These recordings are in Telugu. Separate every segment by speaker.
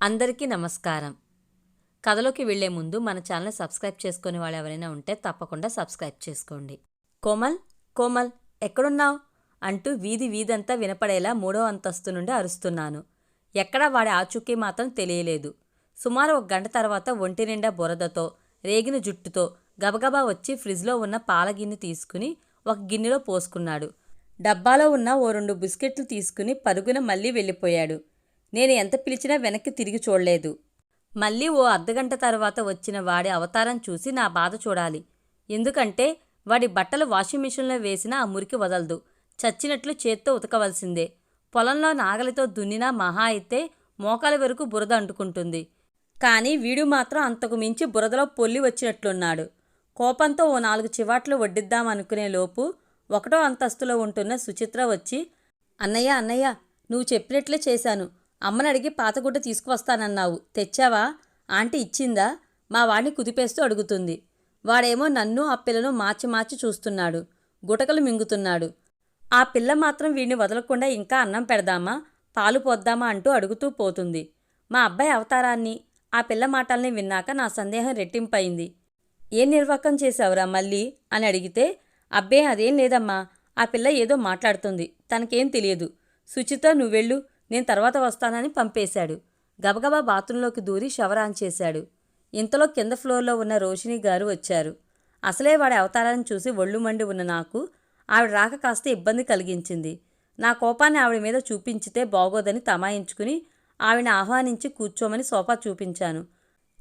Speaker 1: అందరికీ నమస్కారం. కథలోకి వెళ్ళే ముందు మన ఛానల్ సబ్స్క్రైబ్ చేసుకునే వాళ్ళు ఎవరైనా ఉంటే తప్పకుండా సబ్స్క్రైబ్ చేసుకోండి. కోమల్ కోమల్ ఎక్కడున్నావు? అంటూ వీధి వీధంతా వినపడేలా మూడో అంతస్తు నుండి అరుస్తున్నాను. ఎక్కడా వాడి ఆచూకీ మాత్రం తెలియలేదు. సుమారు ఒక గంట తర్వాత ఒంటి నిండా బురదతో రేగిన జుట్టుతో గబగబా వచ్చి ఫ్రిడ్జ్లో ఉన్న పాల గిన్నె తీసుకుని ఒక గిన్నెలో పోసుకున్నాడు. డబ్బాలో ఉన్న ఓ రెండు బిస్కెట్లు తీసుకుని పరుగున మళ్ళీ వెళ్ళిపోయాడు. నేను ఎంత పిలిచినా వెనక్కి తిరిగి చూడలేదు. మళ్ళీ ఓ అర్ధగంట తర్వాత వచ్చిన వాడి అవతారం చూసి నా బాధ చూడాలి. ఎందుకంటే వాడి బట్టలు వాషింగ్ మిషన్లో వేసినా ఆ మురికి వదలదు. చచ్చినట్లు చేత్తో ఉతకవలసిందే. పొలంలో నాగలితో దున్నినా మహా అయితే మోకాల వరకు బురద అంటుకుంటుంది. కానీ వీడు మాత్రం అంతకు మించి బురదలో పొల్లి వచ్చినట్లున్నాడు. కోపంతో ఓ నాలుగు చివాట్లు వడ్డిద్దామనుకునే లోపు ఒకటో అంతస్తులో ఉంటున్న సుచిత్ర వచ్చి అన్నయ్య అన్నయ్య నువ్వు చెప్పినట్లే చేశాను. అమ్మని అడిగి పాతగుడ్డ తీసుకువస్తానన్నావు. తెచ్చావా? ఆంటీ ఇచ్చిందా? మా వాణ్ణి కుదిపేస్తూ అడుగుతుంది. వాడేమో నన్ను ఆ పిల్లను మార్చి మార్చి చూస్తున్నాడు. గుటకలు మింగుతున్నాడు. ఆ పిల్ల మాత్రం వీడిని వదలకుండా ఇంకా అన్నం పెడదామా పాలు పోద్దామా అంటూ అడుగుతూ పోతుంది. మా అబ్బాయి అవతారాన్ని ఆ పిల్ల మాటల్ని విన్నాక నా సందేహం రెట్టింపయింది. ఏం నిర్వాకం చేశావురా మళ్ళీ? అని అడిగితే అబ్బే అదేం లేదమ్మా ఆ పిల్ల ఏదో మాట్లాడుతుంది తనకేం తెలియదు. శుచిత నువ్వెళ్ళు. నేను తర్వాత వస్తానని పంపేశాడు. గబగబా బాత్రూంలోకి దూరి షవర్ ఆన్ చేశాడు. ఇంతలో కింద ఫ్లోర్లో ఉన్న రోషిని గారు వచ్చారు. అసలే వాడి అవతారాన్ని చూసి ఒళ్ళు మండి ఉన్న నాకు ఆవిడ రాక కాస్త ఇబ్బంది కలిగించింది. నా కోపాన్ని ఆవిడ మీద చూపించితే బాగోదని తమాయించుకుని ఆవిడ ఆహ్వానించి కూర్చోమని సోఫా చూపించాను.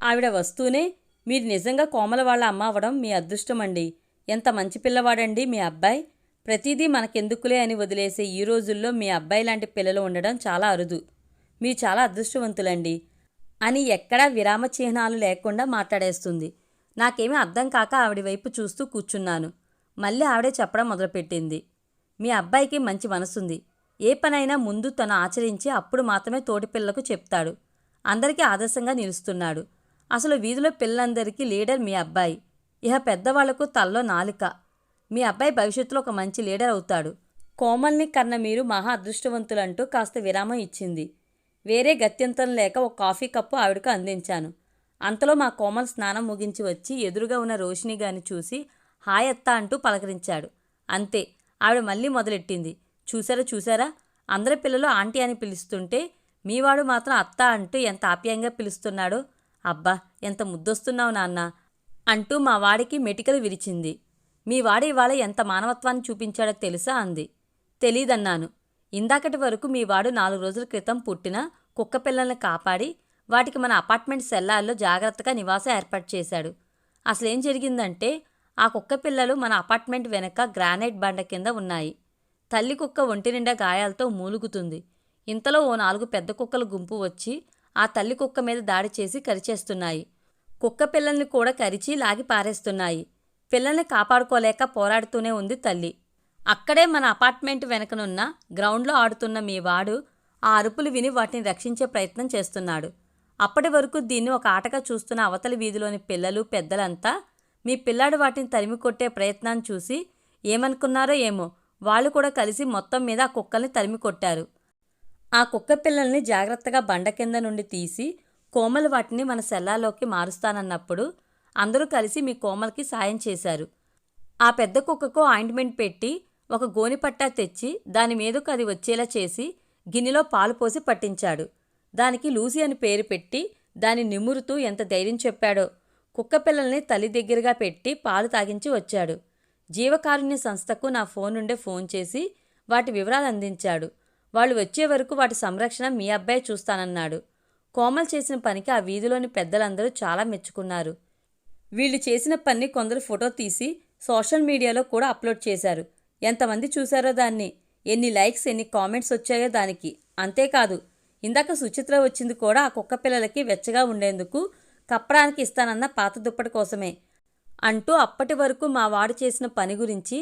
Speaker 1: ఆవిడ వస్తూనే మీరు నిజంగా కోమల వాళ్ళ అమ్మ అవ్వడం మీ అదృష్టమండి. ఎంత మంచి పిల్లవాడండి మీ అబ్బాయి. ప్రతిదీ మనకెందుకులే అని వదిలేసే ఈ రోజుల్లో మీ అబ్బాయి లాంటి పిల్లలు ఉండడం చాలా అరుదు. మీరు చాలా అదృష్టవంతులండి అని ఎక్కడా విరామ చిహ్నాలు లేకుండా మాట్లాడేస్తుంది. నాకేమీ అర్థం కాక ఆవిడ వైపు చూస్తూ కూర్చున్నాను. మళ్ళీ ఆవిడే చెప్పడం మొదలుపెట్టింది. మీ అబ్బాయికి మంచి మనసుంది. ఏ పనైనా ముందు తను ఆచరించి అప్పుడు మాత్రమే తోటి పిల్లలకు చెప్తాడు. అందరికీ ఆదర్శంగా నిలుస్తున్నాడు. అసలు వీధిలో పిల్లలందరికీ లీడర్ మీ అబ్బాయి. ఇహ పెద్దవాళ్ళకు తల్లో నాలుక. మీ అబ్బాయి భవిష్యత్తులో ఒక మంచి లీడర్ అవుతాడు. కోమల్ని కన్న మీరు మహా అదృష్టవంతులంటూ కాస్త విరామం ఇచ్చింది. వేరే గత్యంతరం లేక ఒక కాఫీ కప్పు ఆవిడకు అందించాను. అంతలో మా కోమల్ స్నానం ముగించి వచ్చి ఎదురుగా ఉన్న రోషిణి గాని చూసి హాయ్ అత్త అంటూ పలకరించాడు. అంతే ఆవిడ మళ్ళీ మొదలెట్టింది. చూసారా చూసారా? అందరి పిల్లలు ఆంటీ అని పిలుస్తుంటే మీవాడు మాత్రం అత్త అంటూ ఎంత ఆప్యాయంగా పిలుస్తున్నాడో? అబ్బా ఎంత ముద్దొస్తున్నావు నాన్న అంటూ మా వాడికి మెటికలు విరిచింది. మీ వాడు ఇవాళ ఎంత మానవత్వాన్ని చూపించాడో తెలుసా అంది. తెలీదన్నాను. ఇందాకటి వరకు మీ వాడు నాలుగు రోజుల క్రితం పుట్టిన కుక్క పిల్లల్ని కాపాడి వాటికి మన అపార్ట్మెంట్ సెల్లార్లో జాగ్రత్తగా నివాసం ఏర్పాటు చేశాడు. అసలేం జరిగిందంటే ఆ కుక్క పిల్లలు మన అపార్ట్మెంట్ వెనక గ్రానైట్ బండ కింద ఉన్నాయి. తల్లి కుక్క ఒంటి నిండా గాయాలతో మూలుగుతుంది. ఇంతలో ఓ నాలుగు పెద్ద కుక్కల గుంపు వచ్చి ఆ తల్లి కుక్క మీద దాడి చేసి కరిచేస్తున్నాయి. కుక్క పిల్లల్ని కూడా కరిచి లాగి పారేస్తున్నాయి. పిల్లల్ని కాపాడుకోలేక పోరాడుతూనే ఉంది తల్లి. అక్కడే మన అపార్ట్మెంట్ వెనకనున్న గ్రౌండ్లో ఆడుతున్న మీ వాడు ఆ అరుపులు విని వాటిని రక్షించే ప్రయత్నం చేస్తున్నాడు. అప్పటి వరకు దీన్ని ఒక ఆటగా చూస్తున్న అవతలి వీధిలోని పిల్లలు పెద్దలంతా మీ పిల్లాడు వాటిని తరిమి కొట్టే ప్రయత్నాన్ని చూసి ఏమనుకున్నారో ఏమో వాళ్ళు కూడా కలిసి మొత్తం మీద ఆ కుక్కల్ని తరిమి కొట్టారు. ఆ కుక్క పిల్లల్ని జాగ్రత్తగా బండ కింద నుండి తీసి కోమలు వాటిని మన సెల్లాలోకి మారుస్తానన్నప్పుడు అందరూ కలిసి మీ కోమలకి సాయం చేశారు. ఆ పెద్ద కుక్కకు ఆయింట్మెంట్ పెట్టి ఒక గోనిపట్టా తెచ్చి దాని మీదకు అది వచ్చేలా చేసి గిన్నెలో పాలు పోసి పట్టించాడు. దానికి లూసి అని పేరు పెట్టి దాన్ని నిమురుతూ ఎంత ధైర్యం చెప్పాడో కుక్క పిల్లల్ని తల్లి దగ్గరగా పెట్టి పాలు తాగించి వచ్చాడు. జీవకారుణ్య సంస్థకు నా ఫోన్ నుండే ఫోన్ చేసి వాటి వివరాలు అందించాడు. వాళ్ళు వచ్చే వరకు వాటి సంరక్షణ మీ అబ్బాయి చూస్తానన్నాడు. కోమల్ చేసిన పనికి ఆ వీధిలోని పెద్దలందరూ చాలా మెచ్చుకున్నారు. వీళ్ళు చేసిన పని కొందరు ఫోటో తీసి సోషల్ మీడియాలో కూడా అప్లోడ్ చేశారు. ఎంతమంది చూశారో దాన్ని? ఎన్ని లైక్స్ ఎన్ని కామెంట్స్ వచ్చాయో దానికి? అంతేకాదు ఇందాక సుచిత్ర వచ్చింది కూడా ఆ కుక్క పిల్లలకి వెచ్చగా ఉండేందుకు కప్పడానికి ఇస్తానన్న పాత దుప్పటి కోసమే అంటూ అప్పటి వరకు మా వాడు చేసిన పని గురించి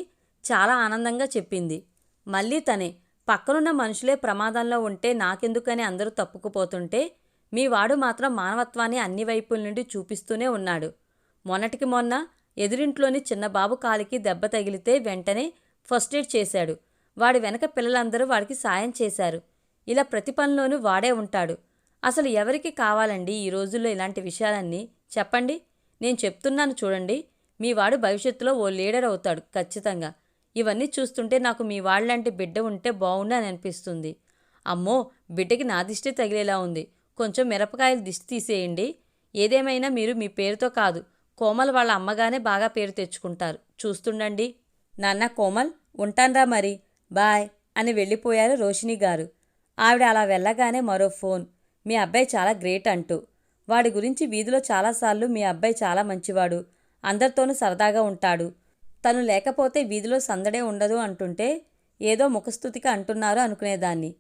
Speaker 1: చాలా ఆనందంగా చెప్పింది. మళ్ళీ తనే పక్కనున్న మనుషులే ప్రమాదంలో ఉంటే నాకెందుకని అందరూ తప్పుకుపోతుంటే? మీ వాడు మాత్రం మానవత్వాన్ని అన్ని వైపుల నుండి చూపిస్తూనే ఉన్నాడు. మొన్నటికి మొన్న ఎదురింట్లోని చిన్నబాబు కాలికి దెబ్బ తగిలితే వెంటనే ఫస్ట్ ఎయిడ్ చేశాడు. వాడి వెనక పిల్లలందరూ వాడికి సాయం చేశారు. ఇలా ప్రతి పనిలోనూ వాడే ఉంటాడు. అసలు ఎవరికి కావాలండి ఈ రోజుల్లో ఇలాంటి విషయాలన్నీ? చెప్పండి. నేను చెప్తున్నాను చూడండి. మీ వాడు భవిష్యత్తులో ఓ లీడర్ అవుతాడు ఖచ్చితంగా. ఇవన్నీ చూస్తుంటే నాకు మీ వాళ్ళంటి బిడ్డ ఉంటే బాగుండని అనిపిస్తుంది. అమ్మో బిడ్డకి నా దిష్టి తగిలేలా ఉంది. కొంచెం మిరపకాయలు దిష్టి తీసేయండి. ఏదేమైనా మీరు మీ పేరుతో కాదు కోమల్ వాళ్ళ అమ్మగానే బాగా పేరు తెచ్చుకుంటారు. చూస్తుండండి. నాన్న కోమల్ ఉంటాన్రా మరి. బాయ్ అని వెళ్ళిపోయారు రోషిని గారు. ఆవిడ అలా వెళ్ళగానే మరో ఫోన్. మీ అబ్బాయి చాలా గ్రేట్ అంటూ. వాడి గురించి వీధిలో చాలాసార్లు మీ అబ్బాయి చాలా మంచివాడు. అందరితోనూ సరదాగా ఉంటాడు. తను లేకపోతే వీధిలో సందడే ఉండదు అంటుంటే ఏదో ముఖస్థుతికి అంటున్నారు అనుకునేదాన్ని.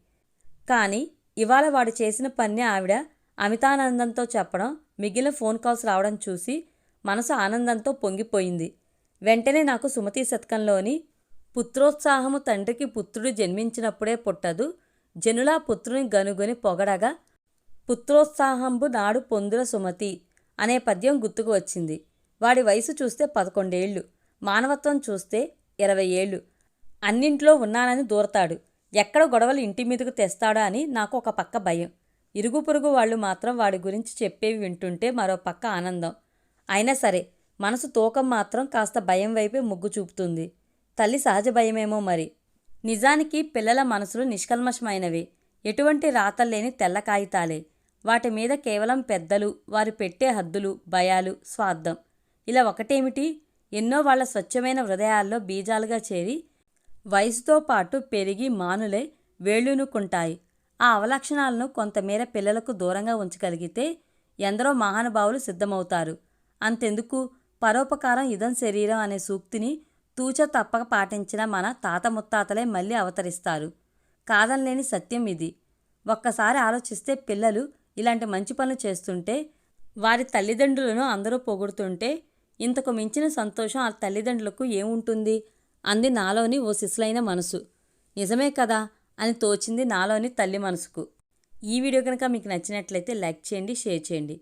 Speaker 1: కానీ ఇవాళ వాడు చేసిన పని ఆవిడ అమితానందంతో చెప్పడం మిగిలిన ఫోన్ కాల్స్ రావడం చూసి మనసు ఆనందంతో పొంగిపోయింది. వెంటనే నాకు సుమతి శతకంలోని పుత్రోత్సాహము తండ్రికి పుత్రుడు జన్మించినప్పుడే పుట్టదు. జనులా పుత్రుని గనుగొని పొగడగా పుత్రోత్సాహంబు నాడు పొందుల సుమతి అనే పద్యం గుర్తుకు వచ్చింది. వాడి వయసు చూస్తే పదకొండేళ్ళు మానవత్వం చూస్తే ఇరవై ఏళ్ళు అన్నింట్లో ఉన్నానని దూరతాడు. ఎక్కడ గొడవలు ఇంటి మీదకు తెస్తాడా అని నాకు ఒక పక్క భయం. ఇరుగు పొరుగు వాళ్ళు మాత్రం వాడి గురించి చెప్పేవి వింటుంటే మరో పక్క ఆనందం. అయినా సరే మనసు తూకం మాత్రం కాస్త భయం వైపే మొగ్గు చూపుతుంది. తల్లి సహజ భయమేమో మరి. నిజానికి పిల్లల మనసులు నిష్కల్మషమైనవి. ఎటువంటి రాతల్లేని తెల్ల కాగితాలే. వాటి మీద కేవలం పెద్దలు వారు పెట్టే హద్దులు భయాలు స్వార్థం. ఇలా ఒకటేమిటి? ఎన్నో వాళ్ళ స్వచ్ఛమైన హృదయాల్లో బీజాలుగా చేరి వయసుతో పాటు పెరిగి మానులే వేళ్ళునుకుంటాయి. ఆ అవలక్షణాలను కొంతమేర పిల్లలకు దూరంగా ఉంచగలిగితే ఎందరో మహానుభావులు సిద్ధమవుతారు. అంతెందుకు? పరోపకారం ఇదం శరీరం అనే సూక్తిని తూచ తప్పక పాటించిన మన తాత ముత్తాతలే మళ్ళీ అవతరిస్తారు. కాదనలేని సత్యం ఇది. ఒక్కసారి ఆలోచిస్తే పిల్లలు ఇలాంటి మంచి పనులు చేస్తుంటే వారి తల్లిదండ్రులను అందరూ పొగుడుతుంటే ఇంతకు మించిన సంతోషం ఆ తల్లిదండ్రులకు ఏముంటుంది? అంది నాలోని ఓ సిసలైన మనసు. నిజమే కదా? అని తోచింది నాలోని తల్లి మనసుకు. ఈ వీడియో కనుక మీకు నచ్చినట్లయితే లైక్ చేయండి షేర్ చేయండి.